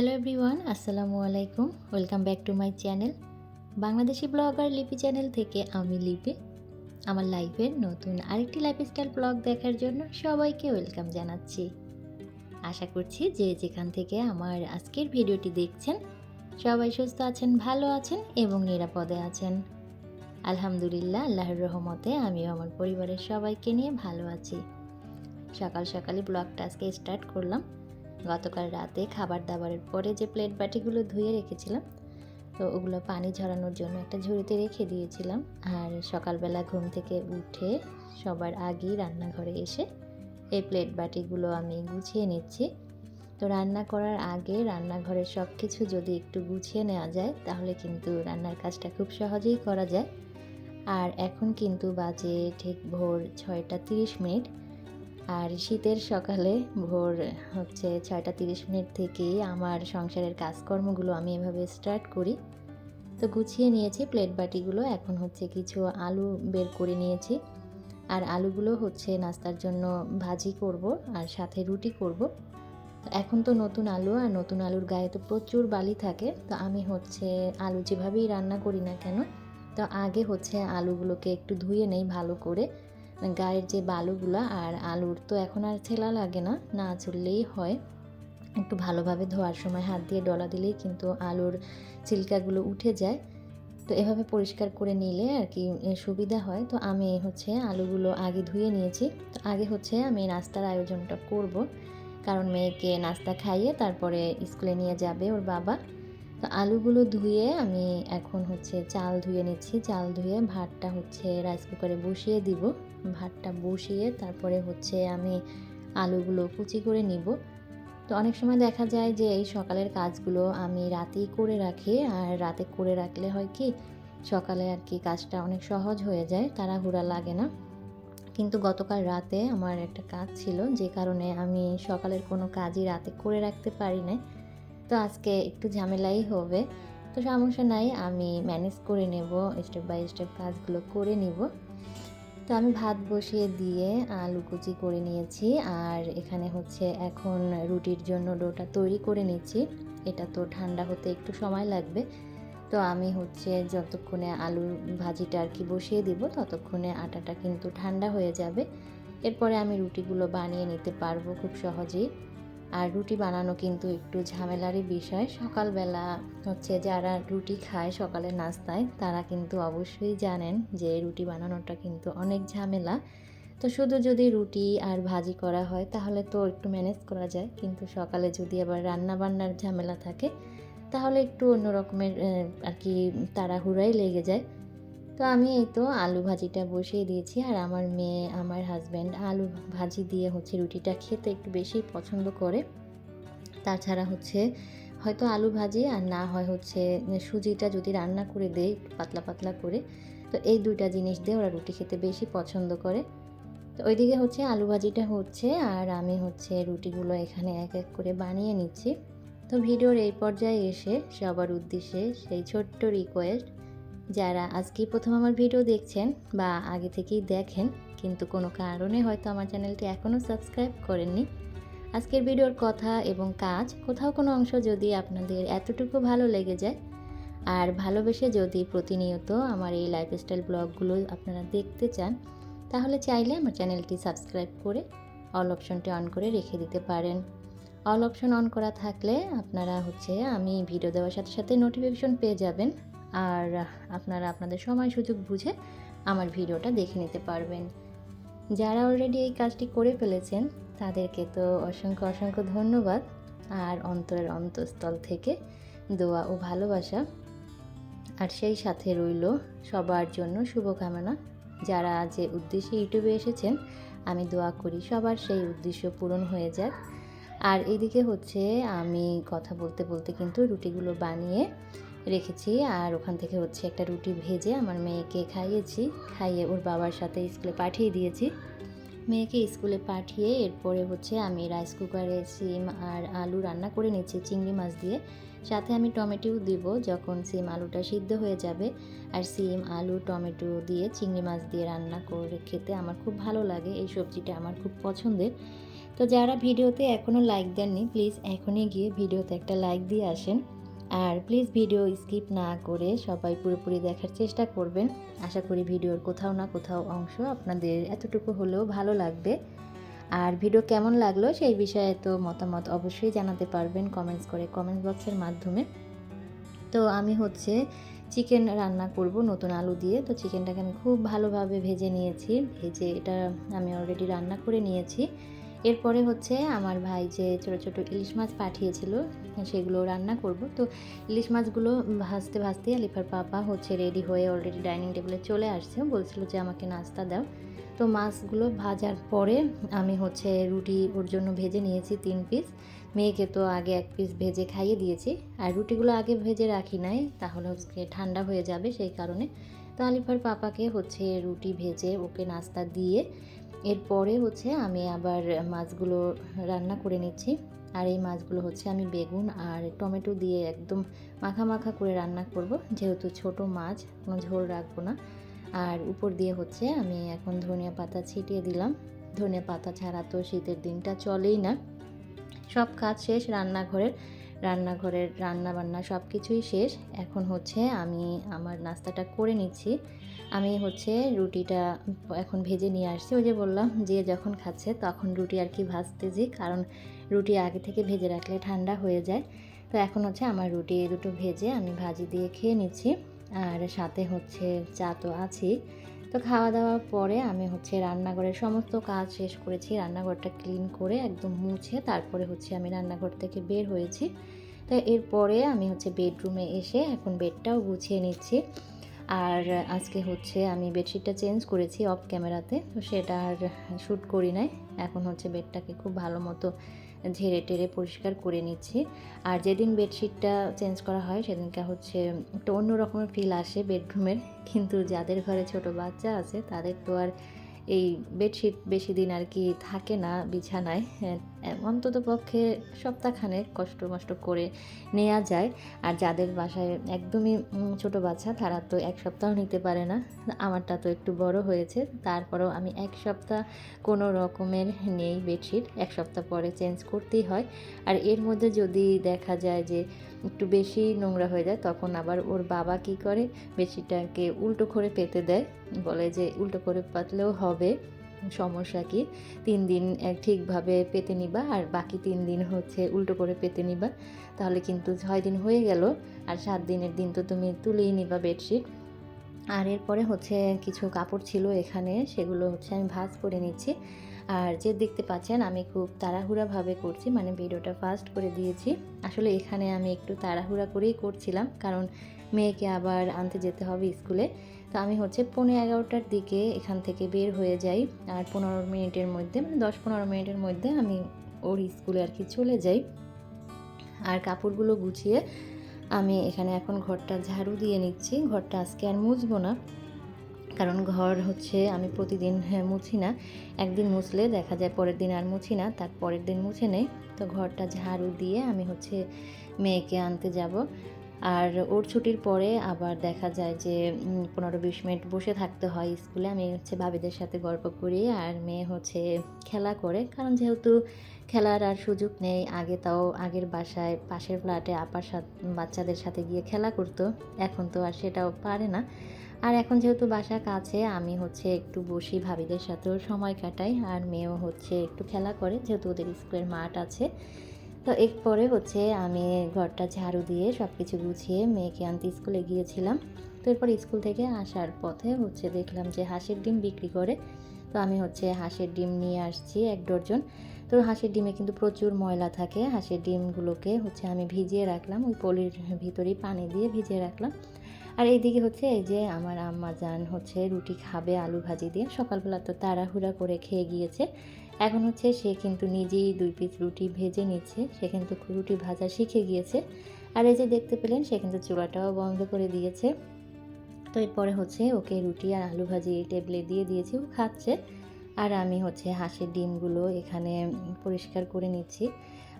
Hello everyone, আসসালামু আলাইকুম। Welcome back to my channel. Bangladeshi blogger Lipi channel থেকে আমি লিপি। আমার লাইফের নতুন আরেকটি লাইফস্টাইল ব্লগ দেখার জন্য সবাইকে ওয়েলকাম জানাচ্ছি। আশা করছি যে যেখান থেকে আমার আজকের ভিডিওটি দেখছেন, সবাই সুস্থ আছেন, ভালো আছেন এবং নিরাপদে আছেন। আলহামদুলিল্লাহ, আল্লাহর রহমতে আমিও আমার পরিবারের সবাইকে নিয়ে ভালো আছি। সকাল সকালে ব্লগটা আজকে স্টার্ট করলাম। গতকাল রাতে খাবার দাবারের পরে যে প্লেট বাটিগুলো ধুয়ে রেখেছিলাম, তো ওগুলো পানি ঝরানোর জন্য একটা ঝুড়িতে রেখে দিয়েছিলাম। আর সকালবেলা ঘুম থেকে উঠে সবার আগেই রান্নাঘরে এসে এই প্লেট বাটিগুলো আমি গুছিয়ে নিচ্ছি। তো রান্না করার আগে রান্নাঘরের সব কিছু যদি একটু গুছিয়ে নেওয়া যায়, তাহলে কিন্তু রান্নার কাজটা খুব সহজেই করা যায়। আর এখন কিন্তু বাজে ঠিক ভোর ছয়টা তিরিশ মিনিট। আর শীতের সকালে ভোর হচ্ছে ছয়টা তিরিশ মিনিট থেকেই আমার সংসারের কাজকর্মগুলো আমি এভাবে স্টার্ট করি। তো গুছিয়ে নিয়েছি প্লেট বাটিগুলো, এখন হচ্ছে কিছু আলু বের করে নিয়েছি। আর আলুগুলো হচ্ছে নাস্তার জন্য ভাজি করব আর সাথে রুটি করব। এখন তো নতুন আলু আর নতুন আলুর গায়ে তো প্রচুর বালি থাকে। তো আমি হচ্ছে আলু যেভাবেই রান্না করি না কেন, তো আগে হচ্ছে আলুগুলোকে একটু ধুয়ে নেই ভালো করে। গায়ের যে বালুগুলো আর আলুর তো এখন আর ছেলা লাগে না না চললেই হয়। একটু ভালোভাবে ধোয়ার সময় হাত দিয়ে ডলা দিলেই কিন্তু আলুর ছিলকাগুলো উঠে যায়। তো এভাবে পরিষ্কার করে নিলে আর কি সুবিধা হয়। তো আমি হচ্ছে আলুগুলো আগে ধুয়ে নিয়েছি। তো আগে হচ্ছে আমি নাস্তার আয়োজনটা করব। কারণ মেয়েকে নাস্তা খাইয়ে তারপরে স্কুলে নিয়ে যাবে ওর বাবা। তো আলুগুলো ধুয়ে আমি এখন হচ্ছে চাল ধুয়ে নিচ্ছি। চাল ধুয়ে ভাতটা হচ্ছে রাইস কুকারে বসিয়ে দিব। ভাতটা বসিয়ে তারপরে হচ্ছে আমি আলুগুলো কুচি করে নিব। তো অনেক সময় দেখা যায় যে এই সকালের কাজগুলো আমি রাতেই করে রাখি আর রাতে করে রাখলে হয় কি সকালে আর কি কাজটা অনেক সহজ হয়ে যায়, তাড়াহুড়া লাগে না। কিন্তু গতকাল রাতে আমার একটা কাজ ছিল যে কারণে আমি সকালের কোনো কাজই রাতে করে রাখতে পারি না তো আজকে একটু ঝামেলাই হবে। তো সমস্যা নাই, আমি ম্যানেজ করে নেব স্টেপ বাই স্টেপ কাজগুলো করে নিব। তো আমি ভাত বসিয়ে দিয়ে আলু কুচি করে নিয়েছি। আর এখানে হচ্ছে এখন রুটির জন্য ডোটা তৈরি করে নিচ্ছি। এটা তো ঠান্ডা হতে একটু সময় লাগবে। তো আমি হচ্ছে যতক্ষণে আলু ভাজিটা আর কি বসিয়ে দিব, ততক্ষণে আটাটা কিন্তু ঠান্ডা হয়ে যাবে। এরপরে আমি রুটিগুলো বানিয়ে নিতে পারব খুব সহজেই। আর রুটি বানানো কিন্তু একটু ঝামেলারই বিষয়। সকালবেলা হচ্ছে যারা রুটি খায় সকালের নাস্তায়, তারা কিন্তু অবশ্যই জানেন যে রুটি বানানোটা কিন্তু অনেক ঝামেলা। তো শুধু যদি রুটি আর ভাজি করা হয়, তাহলে তো একটু ম্যানেজ করা যায়। কিন্তু সকালে যদি আবার রান্না বান্নার ঝামেলা থাকে, তাহলে একটু অন্য রকমের আর কি তাড়াহুড়াই লেগে যায়। তো আমি এই তো আলু ভাজিটা বসিয়ে দিয়েছি আর আমার মেয়ে, আমার হাজব্যান্ড আলু ভাজি দিয়ে হচ্ছে রুটিটা খেতে একটু বেশি পছন্দ করে। তাছাড়া হচ্ছে হয়তো আলু ভাজি আর না হয় হচ্ছে সুজিটা যদি রান্না করে দেয় পাতলা পাতলা করে, তো এই দুইটা জিনিস দিয়ে ওরা রুটি খেতে বেশি পছন্দ করে। তো ওইদিকে হচ্ছে আলু ভাজিটা হচ্ছে আর আমি হচ্ছে রুটিগুলো এখানে এক এক করে বানিয়ে নিচ্ছি। তো ভিডিওর এই পর্যায়ে এসে সবার উদ্দেশ্যে সেই ছোট্ট রিকোয়েস্ট যারা আজকেই প্রথম আমার ভিডিও দেখছেন বা আগে থেকেই দেখেন, কিন্তু কোনো কারণে হয়তো আমার চ্যানেলটি এখনও সাবস্ক্রাইব করেননি, আজকের ভিডিওর কথা এবং কাজ, কোথাও কোনো অংশ যদি আপনাদের এতটুকু ভালো লেগে যায়, আর ভালোবেসে যদি প্রতিনিয়ত আমার এই লাইফস্টাইল ব্লগগুলো আপনারা দেখতে চান, তাহলে চাইলে আমার চ্যানেলটি সাবস্ক্রাইব করে অল অপশনটি অন করে রেখে দিতে পারেন। অল অপশন অন করা থাকলে আপনারা হচ্ছে আমি ভিডিও দেওয়ার সাথে সাথে নোটিফিকেশন পেয়ে যাবেন। আর আপনারা আপনাদের সময় সুযোগ বুঝে আমার ভিডিওটা দেখে নিতে পারবেন। যারা অলরেডি এই কাজটি করে ফেলেছেন, তাদেরকে তো অসংখ্য অসংখ্য ধন্যবাদ। আর অন্তরের অন্তঃস্থল থেকে দোয়া ও ভালোবাসা। আর সেই সাথে রইল সবার জন্য শুভকামনা। যারা যে উদ্দেশ্যে ইউটিউবে এসেছেন, আমি দোয়া করি সবার সেই উদ্দেশ্য পূরণ হয়ে যাক। আর এদিকে হচ্ছে আমি কথা বলতে বলতে কিন্তু রুটিগুলো বানিয়ে রেখেছি আর ওখান থেকে হচ্ছে একটা রুটি ভেজে আমার মেয়েকে খাইয়েছি। খাইয়ে ওর বাবার সাথে স্কুলে পাঠিয়ে দিয়েছি। মেয়েকে স্কুলে পাঠিয়ে এরপরে হচ্ছে আমি রাইস কুকারে সিম আর আলু রান্না করে নিচ্ছি চিংড়ি মাছ দিয়ে। সাথে আমি টমেটোও দিব যখন সিম আলুটা সিদ্ধ হয়ে যাবে। আর সিম, আলু, টমেটো দিয়ে চিংড়ি মাছ দিয়ে রান্না করে খেতে আমার খুব ভালো লাগে। এই সবজিটা আমার খুব পছন্দের। তো যারা ভিডিওতে এখনও লাইক দেননি প্লিজ এখনই গিয়ে ভিডিওতে একটা লাইক দিয়ে আসেন। আর প্লিজ ভিডিও স্কিপ না করে সবাই পুরোপুরি দেখার চেষ্টা করবেন। আশা করি ভিডিওর কোথাও না কোথাও অংশ আপনাদের এতটুকু হলেও ভালো লাগবে। আর ভিডিও কেমন লাগল সেই বিষয়ে তো মতামত অবশ্যই জানাতে পারবেন কমেন্টস করে কমেন্ট বক্সের মাধ্যমে। তো আমি হচ্ছে চিকেন রান্না করব নতুন আলু দিয়ে। তো চিকেনটাকে আমি খুব ভালোভাবে ভেজে নিয়েছি। ভেজে এটা আমি অলরেডি রান্না করে নিয়েছি। এরপরে হচ্ছে আমার ভাই যে ছোটো ছোটো ইলিশ মাছ পাঠিয়েছিল সেগুলো রান্না করব। তো ইলিশ মাছগুলো ভাজতে ভাজতে আলিফার পাপা হচ্ছে রেডি হয়ে অলরেডি ডাইনিং টেবিলে চলে আসছে। বলছিল যে, আমাকে নাস্তা দাও। তো মাছগুলো ভাজার পরে আমি হচ্ছে রুটি ওর জন্য ভেজে নিয়েছি তিন পিস মেয়েকে তো আগে এক পিস ভেজে খাইয়ে দিয়েছি। আর রুটিগুলো আগে ভেজে রাখি নাই, তাহলে হচ্ছে ঠান্ডা হয়ে যাবে সেই কারণে। তো আলিফার পাপাকে হচ্ছে রুটি ভেজে ওকে নাস্তা দিয়ে এরপরে হচ্ছে আমি আবার মাছগুলো রান্না করে নিচ্ছি। আর এই মাছগুলো হচ্ছে আমি বেগুন আর টমেটো দিয়ে একদম মাখা মাখা করে রান্না করব। যেহেতু ছোট মাছ, কোনো ঝোল রাখব না। আর উপর দিয়ে হচ্ছে আমি এখন ধনিয়া পাতা ছিটিয়ে দিলাম। ধনিয়া পাতা ছাড়া তো শীতের দিনটা চলেই না। সব কাজ শেষ, রান্নাঘরের রান্নাঘরের রান্না বান্না সব কিছুই শেষ। এখন হচ্ছে আমি আমার নাস্তাটা করে নিচ্ছি। আমি হচ্ছে রুটিটা এখন ভেজে নিয়ে আসছি। ওই যে বললাম, যে যখন খাচ্ছে তখন রুটি আর কি ভাজতেছি কারণ রুটি আগে থেকে ভেজে রাখলে ঠান্ডা হয়ে যায়। তো এখন হচ্ছে আমার রুটি এই দুটো ভেজে আমি ভাজি দিয়ে খেয়ে নিচ্ছি। আর সাথে হচ্ছে চা তো আছেই। তো খাওয়া দাওয়ার পরে আমি হচ্ছে রান্নাঘরের সমস্ত কাজ শেষ করেছি। রান্নাঘরটা ক্লিন করে একদম মুছে তারপরে হচ্ছে আমি রান্নাঘর থেকে বের হয়েছি। তো এরপরে আমি হচ্ছে বেডরুমে এসে এখন বেডটাও গুছিয়ে নিচ্ছি। আর আজকে হচ্ছে আমি বেডশিটটা চেঞ্জ করেছি অফ ক্যামেরাতে। তো সেটা আর শ্যুট করি নাই। এখন হচ্ছে বেডটাকে খুব ভালো মতো ঝেড়ে টেরে পরিষ্কার করে নিচ্ছি। আর যেদিন বেডশিটটা চেঞ্জ করা হয় সেদিনকে হচ্ছে একটা অন্য রকমের ফিল আসে বেডরুমের কিন্তু যাদের ঘরে ছোট বাচ্চা আছে তাদের তো আর এই বেডশিট বেশি দিন আর কি থাকে না বিছানায়। হ্যাঁ, অন্তত পক্ষে সপ্তাহখানেক কষ্ট মষ্ট করে নেওয়া যায়। আর যাদের বাসায় একদমই ছোট বাচ্চা তারা তো এক সপ্তাহ নিতে পারে না। আমারটা তো একটু বড় হয়েছে। তারপরেও আমি এক সপ্তাহ কোনো রকমের নেই বেডশিট। এক সপ্তাহ পরে চেঞ্জ করতেই হয়। আর এর মধ্যে যদি দেখা যায় যে একটু বেশি নোংরা হয়ে যায়, তখন আবার ওর বাবা কি করে, বেডশিটটাকে উল্টো করে পেতে দেয়, বলে যে উল্টো করে পাতলেও হবে, সমস্যা কি? তিন দিন ঠিকভাবে পেতে নিবা, আর বাকি তিন দিন হচ্ছে উল্টো করে পেতে নিবা। তাহলে কিন্তু ছয় দিন হয়ে গেল, আর সাত দিনের দিন তো তুমি তুলেই নিবা বেডশিট। আর এরপরে হচ্ছে কিছু কাপড় ছিল এখানে, সেগুলো হচ্ছে আমি ভাজ করে নিচ্ছি। আর যে দেখতে পাচ্ছেন, আমি খুব তাড়াহুড়াভাবে করছি মানে ভিডিওটা ফাস্ট করে দিয়েছি। আসলে এখানে আমি একটু তাড়াহুড়া করেই করছিলাম, কারণ মেয়েকে আবার আনতে যেতে হবে স্কুলে। তো আমি হচ্ছে পনেরো এগারোটার দিকে এখান থেকে বের হয়ে যাই, আর পনেরো মিনিটের মধ্যে মানে দশ পনেরো মিনিটের মধ্যে আমি ওর স্কুলে আর কি চলে যাই। আর কাপড়গুলো গুছিয়ে আমি এখানে এখন ঘরটা ঝাড়ু দিয়ে নিচ্ছি, ঘরটা আজকে আর মুছবো না। কারণ ঘর হচ্ছে আমি প্রতিদিন হ্যাঁ, মুছি না। একদিন মুছলে দেখা যায় পরের দিন আর মুছি না তার পরের দিন মুছে নেই। তো ঘরটা ঝাড়ু দিয়ে আমি হচ্ছে মেয়েকে আনতে যাব। আর ওর ছুটির পরে আবার দেখা যায় যে পনেরো বিশ মিনিট বসে থাকতে হয় স্কুলে। আমি হচ্ছে ভাবিদের সাথে গল্প করি আর মেয়ে হচ্ছে খেলা করে। কারণ যেহেতু খেলার আর সুযোগ নেই আগে তাও আগের বাসায় পাশের ফ্ল্যাটে আপার সাথে বাচ্চাদের সাথে গিয়ে খেলা করতো। এখন তো আর সেটাও পারে না। আর এখন যেহেতু বাসা কাছে, আমি হচ্ছে একটু বসি ভাবিদের সাথেও সময় কাটাই আর মেয়েও হচ্ছে একটু খেলা করে যেহেতু ওদের স্কুলের মাঠ আছে। তো এরপরে হচ্ছে আমি ঘরটা ঝাড়ু দিয়ে সব কিছু গুছিয়ে মেয়েকে আনতে স্কুলে গিয়েছিলাম। তো এরপর স্কুল থেকে আসার পথে হচ্ছে দেখলাম যে হাঁসের ডিম বিক্রি করে। তো আমি হচ্ছে হাঁসের ডিম নিয়ে আসছি এক ডজন। তো হাঁসের ডিমে কিন্তু প্রচুর ময়লা থাকে। হাঁসের ডিমগুলোকে হচ্ছে আমি ভিজিয়ে রাখলাম, ওই পলির ভিতরেই পানি দিয়ে ভিজিয়ে রাখলাম। আর এইদিকে হচ্ছে এই যে আমার আম্মা যান হচ্ছে রুটি খাবে আলু ভাজি দিয়ে। সকালবেলা তো তাড়াহুড়া করে খেয়ে গিয়েছে। এখন হচ্ছে সে কিন্তু নিজেই দুই পিস রুটি ভেজে নিচ্ছে। সে কিন্তু রুটি ভাজা শিখে গিয়েছে। আর এই যে দেখতে পেলেন, সে কিন্তু চূড়াটাও বন্ধ করে দিয়েছে। তো এরপরে হচ্ছে ওকে রুটি আর আলু ভাজি টেবলে দিয়ে দিয়েছে, ও খাচ্ছে। আর আমি হচ্ছে হাঁসের ডিমগুলো এখানে পরিষ্কার করে নিচ্ছি।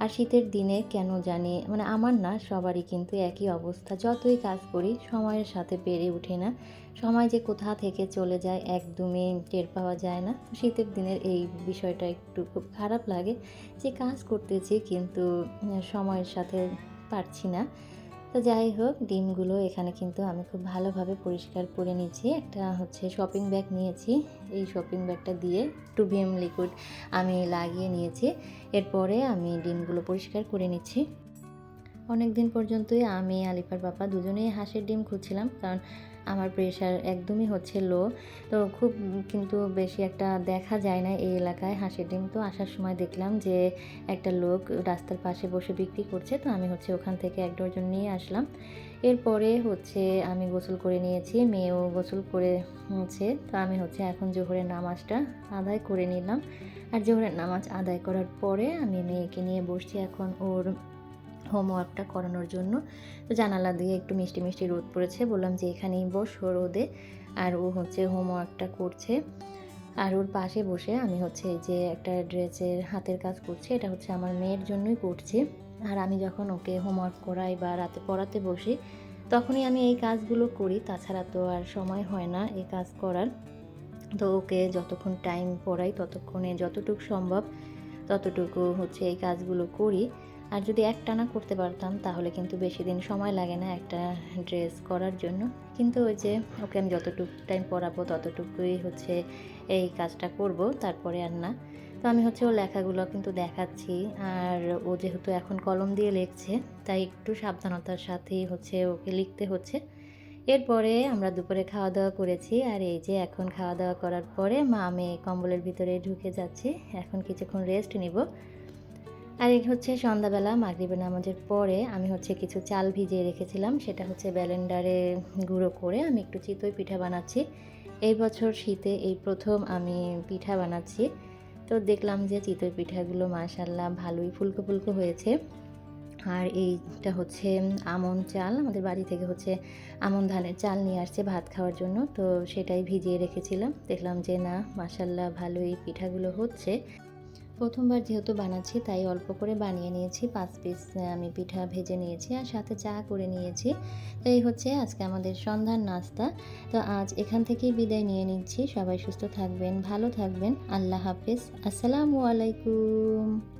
আর শীতের দিনে কেন জানি মানে আমার না সবারই কিন্তু একই অবস্থা। যতই কাজ করি, সময়ের সাথে পেরে উঠে না। সময় যে কোথা থেকে চলে যায় একদমই টের পাওয়া যায় না। শীতের দিনের এই বিষয়টা একটু খুব খারাপ লাগে যে কাজ করতেছি কিন্তু সময়ের সাথে পারছি না। তো যাই হোক, ডিমগুলো এখানে কিন্তু আমি খুব ভালোভাবে পরিষ্কার করে নিয়েছি। একটা হচ্ছে শপিং ব্যাগ নিয়েছি। এই শপিং ব্যাগটা দিয়ে টু ভিএম লিকুইড আমি লাগিয়ে নিয়েছি। এরপরে আমি ডিমগুলো পরিষ্কার করে নিচ্ছি। অনেক দিন পর্যন্তই আমি আলিফার বাবা দুজনেই হাঁসের ডিম খুঁজছিলাম, কারণ আমার প্রেশার একদমই হচ্ছে লো তো খুব কিন্তু বেশি একটা দেখা যায় না এই এলাকায়। হাঁসের ডিম তো আসার সময় দেখলাম যে একটা লোক রাস্তার পাশে বসে বিক্রি করছে। তো আমি হচ্ছে ওখান থেকে এক ডজন নিয়ে আসলাম। এরপরে হচ্ছে আমি গোসল করে নিয়েছি, মেয়েও গোসল করে হচ্ছে তো আমি হচ্ছে এখন জোহরের নামাজটা আদায় করে নিলাম। আর জোহরের নামাজ আদায় করার পরে আমি মেয়েকে নিয়ে বসছি। এখন ওর হোমওয়ার্কটা করানোর জন্য। তো জানালা দিয়ে একটু মিষ্টি মিষ্টি রোদ পড়েছে। বললাম যে এখানেই বস রোদে। আর ও হচ্ছে হোমওয়ার্কটা করছে। আর ওর পাশে বসে আমি হচ্ছে যে একটা ড্রেসের হাতের কাজ করছি। এটা হচ্ছে আমার মেয়ের জন্যই করছি। আর আমি যখন ওকে হোমওয়ার্ক করাই বা রাতে পড়াতে বসি, তখনই আমি এই কাজগুলো করি। তাছাড়া তো আর সময় হয় না এই কাজ করার। তো ওকে যতক্ষণ টাইম পড়াই, ততক্ষণে যতটুকু সম্ভব, ততটুকু হচ্ছে এই কাজগুলো করি। আর যদি একটানা করতে পারতাম, তাহলে কিন্তু বেশি দিন সময় লাগে না একটা ড্রেস করার জন্য। কিন্তু ওই যে ওকে আমি যতটুকু টাইম পড়াবো, ততটুকুই হচ্ছে এই কাজটা করব, তারপরে আর না। তো আমি হচ্ছে ও লেখাগুলো কিন্তু দেখাচ্ছি। আর ও যেহেতু এখন কলম দিয়ে লিখছে, তাই একটু সাবধানতার সাথেই হচ্ছে ওকে লিখতে হচ্ছে। এরপরে আমরা দুপুরে খাওয়া দাওয়া করেছি। আর এই যে এখন খাওয়া দাওয়া করার পরে মা আমি কম্বলের ভিতরে ঢুকে যাচ্ছি। এখন কিছুক্ষণ রেস্ট নিব। আর এই হচ্ছে সন্ধ্যাবেলা মাগরিবের নামাজের পরে আমি হচ্ছে কিছু চাল ভিজিয়ে রেখেছিলাম, সেটা হচ্ছে ব্যালেন্ডারে গুঁড়ো করে আমি একটু চিতই পিঠা বানাচ্ছি। এই বছর শীতে এই প্রথম আমি পিঠা বানাচ্ছি। তো দেখলাম যে চিতই পিঠাগুলো মাশাল্লাহ ভালোই ফুলকো ফুলকো হয়েছে। আর এইটা হচ্ছে আমন চাল, আমাদের বাড়ি থেকে হচ্ছে আমন ধানের চাল নিয়ে আসছে ভাত খাওয়ার জন্য, তো সেটাই ভিজিয়ে রেখেছিলাম। দেখলাম যে না মাসাল্লাহ ভালোই পিঠাগুলো হচ্ছে। প্রথমবার যেহেতু বানাচ্ছি, তাই অল্প করে বানিয়ে নিয়েছি। পাঁচ পিস আমি পিঠা ভেজে নিয়েছি আর সাথে চা করে নিয়েছি। তো এই হচ্ছে আজকে আমাদের সন্ধ্যার নাস্তা। তো আজ এখান থেকেই বিদায় নিয়ে নিচ্ছি। সবাই সুস্থ থাকবেন, ভালো থাকবেন। আল্লাহ হাফিজ। আসসালামু আলাইকুম।